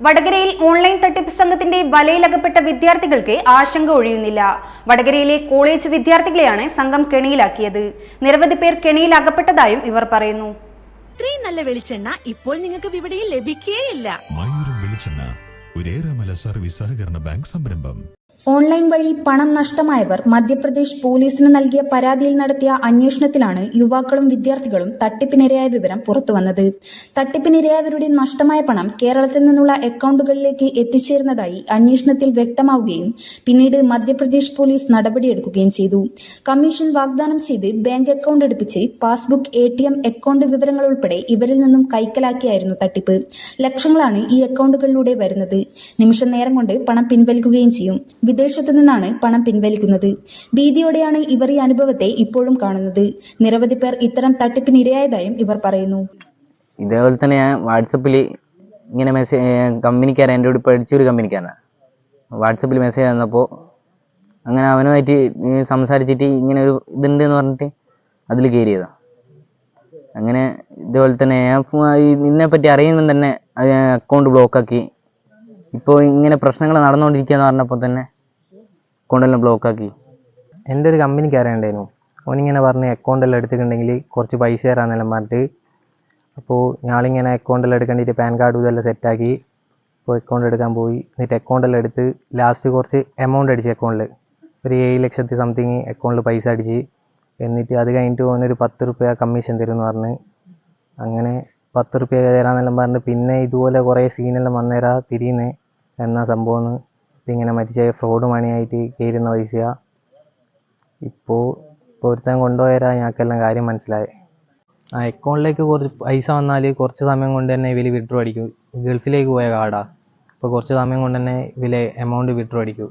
വടകരയിൽ ഓൺലൈൻ തട്ടിപ്പ് സംഘത്തിന്റെ വലയിലകപ്പെട്ട വിദ്യാർത്ഥികൾക്ക് ആശങ്ക ഒഴിയുന്നില്ല. വടകരയിലെ കോളേജ് വിദ്യാർത്ഥികളെയാണ് സംഘം കെണിയിലാക്കിയത്. നിരവധി പേർ കെണിയിൽ അകപ്പെട്ടതായും ഇവർ പറയുന്നു. ഇത്രയും നല്ല വെളിച്ചെണ്ണ ഇപ്പോൾ നിങ്ങൾക്ക് വിപണിയിൽ ലഭിക്കുകയില്ല മയൂരം വെളിച്ചെണ്ണ ഒരേറെമല സർവീസ് സഹകരണ ബാങ്ക് സംരംഭം. ഓൺലൈൻ വഴി പണം നഷ്ടമായവർ മധ്യപ്രദേശ് പോലീസിന് നൽകിയ പരാതിയിൽ നടത്തിയ അന്വേഷണത്തിലാണ് യുവാക്കളും വിദ്യാർത്ഥികളും തട്ടിപ്പിനിരയായ വിവരം പുറത്തുവന്നത്. തട്ടിപ്പിനിരയായവരുടെ നഷ്ടമായ പണം കേരളത്തിൽ നിന്നുള്ള അക്കൗണ്ടുകളിലേക്ക് എത്തിച്ചേരുന്നതായി അന്വേഷണത്തിൽ വ്യക്തമാവുകയും പിന്നീട് മധ്യപ്രദേശ് പോലീസ് നടപടിയെടുക്കുകയും ചെയ്തു. കമ്മീഷൻ വാഗ്ദാനം ചെയ്ത് bank account എടുപ്പിച്ച് passbook A T M account വിവരങ്ങൾ ഉൾപ്പെടെ ഇവരിൽ നിന്നും കൈക്കലാക്കിയായിരുന്നു തട്ടിപ്പ്. ലക്ഷങ്ങളാണ് ഈ അക്കൗണ്ടുകളിലൂടെ വരുന്നത്. നിമിഷ നേരം കൊണ്ട് പണം പിൻവലിക്കുകയും ചെയ്യും. വിദേശത്തു നിന്നാണ് പണം പിൻവലിക്കുന്നത്. ഭീതിയോടെയാണ് ഇവർ ഈ അനുഭവത്തെ ഇപ്പോഴും കാണുന്നത്. നിരവധി പേർ ഇത്തരം തട്ടിപ്പിന് ഇരയായതായും ഇവർ പറയുന്നു. ഇതേപോലെ തന്നെ ഞാൻ വാട്സപ്പിൽ ഇങ്ങനെ മെസ്സേജ് കമ്പനിക്കാരൻ എന്റെ കൂടെ പഠിച്ചൊരു കമ്പനിക്കാരനാണ് വാട്സപ്പിൽ മെസ്സേജ് തന്നപ്പോൾ അങ്ങനെ അവനുമായിട്ട് സംസാരിച്ചിട്ട് ഇങ്ങനെ ഒരു ഇതുണ്ട് എന്ന് പറഞ്ഞിട്ട് അതിൽ കയറിയതാണ് അങ്ങനെ ഇതേപോലെ തന്നെ ഇതിനെപ്പറ്റി അറിയുമ്പോൾ തന്നെ അക്കൗണ്ട് ബ്ലോക്കാക്കി ഇപ്പോൾ ഇങ്ങനെ പ്രശ്നങ്ങൾ നടന്നുകൊണ്ടിരിക്കുക എന്ന് പറഞ്ഞപ്പോൾ തന്നെ അക്കൗണ്ടെല്ലാം ബ്ലോക്കാക്കി എന്റെ ഒരു കമ്പനിക്കാരൻ ഉണ്ടായിരുന്നു? ഓനിങ്ങനെ പറഞ്ഞ് അക്കൗണ്ടെല്ലാം എടുത്തിട്ടുണ്ടെങ്കിൽ കുറച്ച് പൈസ തരാമെന്നെല്ലാം പറഞ്ഞിട്ട് അപ്പോൾ ഞാളിങ്ങനെ അക്കൗണ്ടെല്ലാം എടുക്കേണ്ടിയിട്ട് പാൻ കാർഡ് ഇതെല്ലാം സെറ്റാക്കി ഇപ്പോൾ അക്കൗണ്ട് എടുക്കാൻ പോയി. എന്നിട്ട് അക്കൗണ്ടെല്ലാം എടുത്ത് ലാസ്റ്റ് കുറച്ച് എമൗണ്ട് അടിച്ച് അക്കൗണ്ടിൽ ഒരു ഏഴ് ലക്ഷത്തി സംതിങ് അക്കൗണ്ടിൽ പൈസ അടിച്ച്. എന്നിട്ട് അത് കഴിഞ്ഞിട്ട് ഓനൊരു പത്ത് റുപ്യ കമ്മീഷൻ തരും എന്ന് പറഞ്ഞ്. അങ്ങനെ പത്ത് റുപ്യ തരാമെന്നെല്ലാം പറഞ്ഞ്. പിന്നെ ഇതുപോലെ കുറേ സീനെല്ലാം വന്നേരാ തിരിയുന്നേ. എന്നാ സംഭവം ഇങ്ങനെ മറ്റേ ഫ്രോഡ് മണിയായിട്ട് കയറുന്ന പൈസ. ഇപ്പോൾ ഇപ്പോൾ ഒരുത്തൻ കൊണ്ടുപോയാൽ ഞങ്ങൾക്കെല്ലാം കാര്യം മനസ്സിലായി. ആ അക്കൗണ്ടിലേക്ക് കുറച്ച് പൈസ വന്നാൽ കുറച്ച് സമയം കൊണ്ട് തന്നെ ഇവർ വിഡ്രോ അടിക്കും. ഗൾഫിലേക്ക് പോയ കാർഡാ. ഇപ്പോൾ കുറച്ച് സമയം കൊണ്ട് തന്നെ ഇവരെ എമൗണ്ട് വിഡ്രോ അടിക്കും.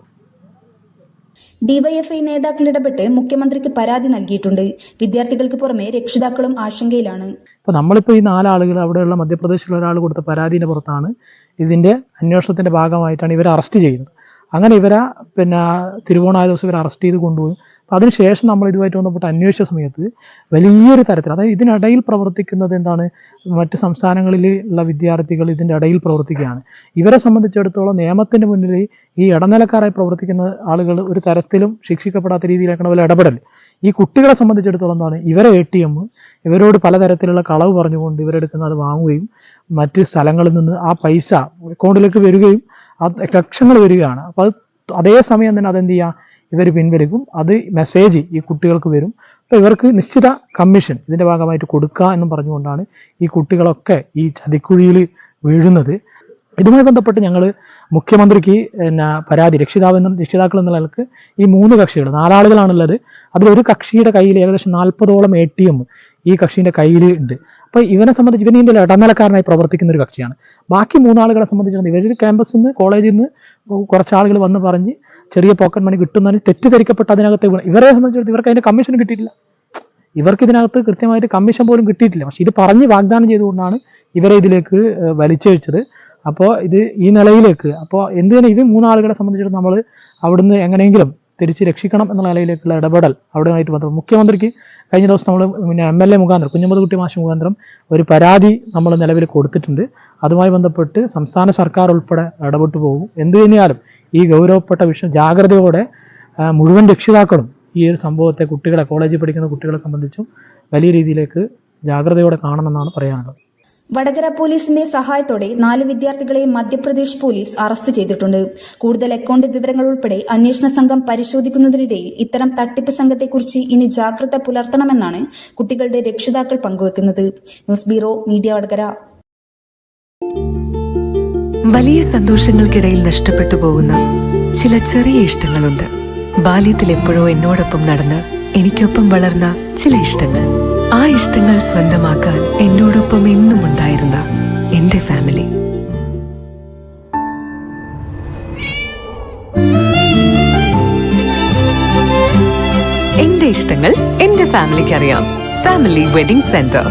ഡിവൈഎഫ്ഐ നേതാക്കൾ ഇടപെട്ട് മുഖ്യമന്ത്രിക്ക് പരാതി നൽകിയിട്ടുണ്ട്. വിദ്യാർത്ഥികൾക്ക് പുറമെ രക്ഷിതാക്കളും ആശങ്കയിലാണ്. ഇപ്പോൾ നമ്മളിപ്പോൾ ഈ നാലാളുകൾ അവിടെയുള്ള മധ്യപ്രദേശിലുള്ള ഒരാൾ കൊടുത്ത പരാതിന്റെ പുറത്താണ് ഇതിന്റെ അന്വേഷണത്തിന്റെ ഭാഗമായിട്ടാണ് ഇവരെ അറസ്റ്റ് ചെയ്യുന്നത്. അങ്ങനെ ഇവരെ പിന്നെ തിരുവോണായ ദിവസം ഇവരെ അറസ്റ്റ് ചെയ്ത് കൊണ്ടുപോയി. അപ്പോൾ അതിനുശേഷം നമ്മൾ ഇതുമായിട്ട് ബന്ധപ്പെട്ട് അന്വേഷിച്ച സമയത്ത് വലിയൊരു തരത്തിൽ അതായത് ഇതിനിടയിൽ പ്രവർത്തിക്കുന്നത് എന്താണ്? മറ്റ് സംസ്ഥാനങ്ങളിൽ ഉള്ള വിദ്യാർത്ഥികൾ ഇതിന്റെ ഇടയിൽ പ്രവർത്തിക്കുകയാണ്. ഇവരെ സംബന്ധിച്ചിടത്തോളം നിയമത്തിന്റെ മുന്നിൽ ഈ ഇടനിലക്കാരായി പ്രവർത്തിക്കുന്ന ആളുകൾ ഒരു തരത്തിലും ശിക്ഷിക്കപ്പെടാത്ത രീതിയിലേക്കാണ് അവർ ഇടപെടൽ. ഈ കുട്ടികളെ സംബന്ധിച്ചിടത്തോളം എന്താണ്? ഇവരെ എ ടി എം ഇവരോട് പലതരത്തിലുള്ള കളവ് പറഞ്ഞുകൊണ്ട് ഇവരെടുക്കുന്ന അത് വാങ്ങുകയും മറ്റ് സ്ഥലങ്ങളിൽ നിന്ന് ആ പൈസ അക്കൗണ്ടിലേക്ക് വരികയും ലക്ഷങ്ങൾ വരികയാണ്. അപ്പോൾ അത് അതേ സമയം തന്നെ അതെന്ത് ചെയ്യുക ഇവർ പിൻവലിക്കും. അത് മെസ്സേജ് ഈ കുട്ടികൾക്ക് വരും. അപ്പോൾ ഇവർക്ക് നിശ്ചിത കമ്മീഷൻ ഇതിന്റെ ഭാഗമായിട്ട് കൊടുക്കുക എന്നും പറഞ്ഞുകൊണ്ടാണ് ഈ കുട്ടികളൊക്കെ ഈ ചതിക്കുഴിയിൽ വീഴുന്നത്. ഇതുമായി ബന്ധപ്പെട്ട് ഞങ്ങൾ മുഖ്യമന്ത്രിക്ക് പിന്നെ പരാതി രക്ഷിതാവെന്നും രക്ഷിതാക്കൾ എന്നുള്ളവർക്ക് ഈ മൂന്ന് കക്ഷികൾ നാലാളുകളാണുള്ളത്. അതിലൊരു കക്ഷിയുടെ കയ്യിൽ ഏകദേശം നാൽപ്പതോളം എ ടി എം ഈ കക്ഷീന്റെ കയ്യിൽ ഉണ്ട്. അപ്പോൾ ഇവനെ സംബന്ധിച്ച് ഇവൻ ഇതിന്റെ ഇടനിലക്കാരനായി പ്രവർത്തിക്കുന്ന ഒരു കക്ഷിയാണ്. ബാക്കി മൂന്നാളുകളെ സംബന്ധിച്ചിടത്തോളം ഇവർ ക്യാമ്പസിൽ നിന്ന് കോളേജിൽ നിന്ന് കുറച്ച് ആളുകൾ വന്ന് പറഞ്ഞ് ചെറിയ പോക്കറ്റ് മണി കിട്ടുന്നതിന് തെറ്റിദ്ധരിക്കപ്പെട്ട് അതിനകത്ത് ഇവരെ സംബന്ധിച്ചിടത്തോളം ഇവർക്ക് അതിന്റെ കമ്മീഷൻ കിട്ടിയിട്ടില്ല. ഇവർക്ക് ഇതിനകത്ത് കൃത്യമായിട്ട് കമ്മീഷൻ പോലും കിട്ടിയിട്ടില്ല. പക്ഷെ ഇത് പറഞ്ഞ് വാഗ്ദാനം ചെയ്തുകൊണ്ടാണ് ഇവരെ ഇതിലേക്ക് വലിച്ചഴിച്ചത്. അപ്പോൾ ഇത് ഈ നിലയിലേക്ക് അപ്പോൾ എന്ത് തന്നെ ഇത് മൂന്നാളുകളെ സംബന്ധിച്ചിടത്തോളം നമ്മൾ അവിടുന്ന് എങ്ങനെയെങ്കിലും തിരിച്ച് രക്ഷിക്കണം എന്നുള്ള നിലയിലേക്കുള്ള ഇടപെടൽ അവിടെയായിട്ട് ബന്ധപ്പെട്ട്. മുഖ്യമന്ത്രിക്ക് കഴിഞ്ഞ ദിവസം നമ്മൾ പിന്നെ എം എൽ എ മുഖാന്തരം കുഞ്ഞമ്മദ്കുട്ടി മാഷ് മുഖാന്തരം ഒരു പരാതി നമ്മൾ നിലവിൽ കൊടുത്തിട്ടുണ്ട്. അതുമായി ബന്ധപ്പെട്ട് സംസ്ഥാന സർക്കാർ ഉൾപ്പെടെ ഇടപെട്ടു പോകും. എന്ത് കഴിഞ്ഞാലും ഈ ഗൗരവപ്പെട്ട വിഷയം ജാഗ്രതയോടെ മുഴുവൻ രക്ഷിതാക്കളും ഈ ഒരു സംഭവത്തെ കുട്ടികളെ കോളേജിൽ പഠിക്കുന്ന കുട്ടികളെ സംബന്ധിച്ചും വലിയ രീതിയിലേക്ക് ജാഗ്രതയോടെ കാണണമെന്നാണ് പറയാനുള്ളത്. വടകര പോലീസിന്റെ സഹായത്തോടെ നാല് വിദ്യാർത്ഥികളെ മധ്യപ്രദേശ് പോലീസ് അറസ്റ്റ് ചെയ്തിട്ടുണ്ട്. കൂടുതൽ അക്കൌണ്ട് വിവരങ്ങൾ ഉൾപ്പെടെ അന്വേഷണ സംഘം പരിശോധിക്കുന്നതിനിടയിൽ ഇത്തരം തട്ടിപ്പ് സംഘത്തെക്കുറിച്ച് ഇനി ജാഗ്രത പുലർത്തണമെന്നാണ് കുട്ടികളുടെ രക്ഷിതാക്കൾ പങ്കുവെക്കുന്നത്. News bureau media Vadakara. വലിയ സന്തോഷങ്ങൾക്കിടയിൽ നഷ്ടപ്പെട്ടു പോകുന്ന ചില ചെറിയ ഇഷ്ടങ്ങളുണ്ട്. ബാല്യത്തിൽ എപ്പോഴോ എന്നോടൊപ്പം നടന്ന് എനിക്കൊപ്പം വളർന്ന ചില ഇഷ്ടങ്ങൾ. ആ ഇഷ്ടങ്ങൾ സ്വന്തമാക്കാൻ എന്നോടൊപ്പം എന്നും ഉണ്ടായിരുന്ന എന്റെ ഫാമിലി. എന്റെ ഇഷ്ടങ്ങൾ എന്റെ ഫാമിലിക്ക് അറിയാം ഫാമിലി വെഡിംഗ് സെന്റർ